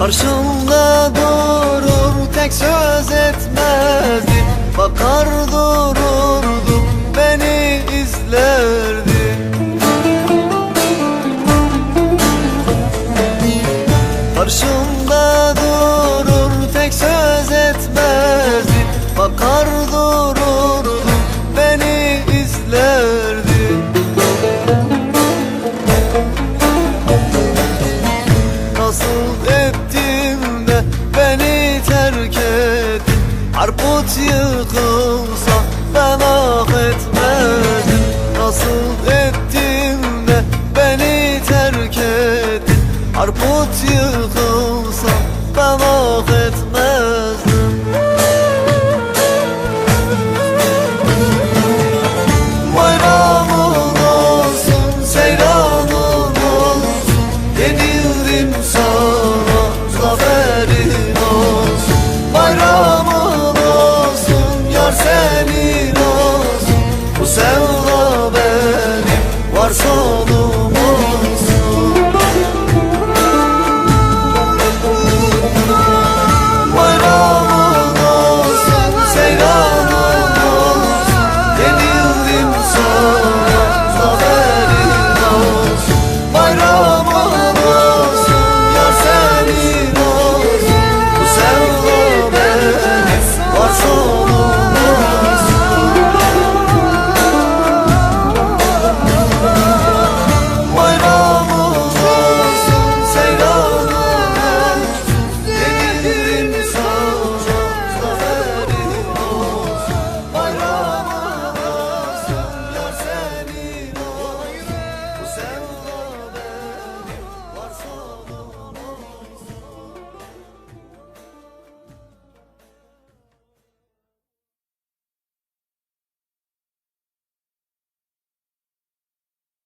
Karşımda durur tek söz etmezdim. Bakar durur hiç yıkılsa ben ah etmedim. Nasıl ettim de beni terk ettin? Arput yıkılsa ben ah etmedim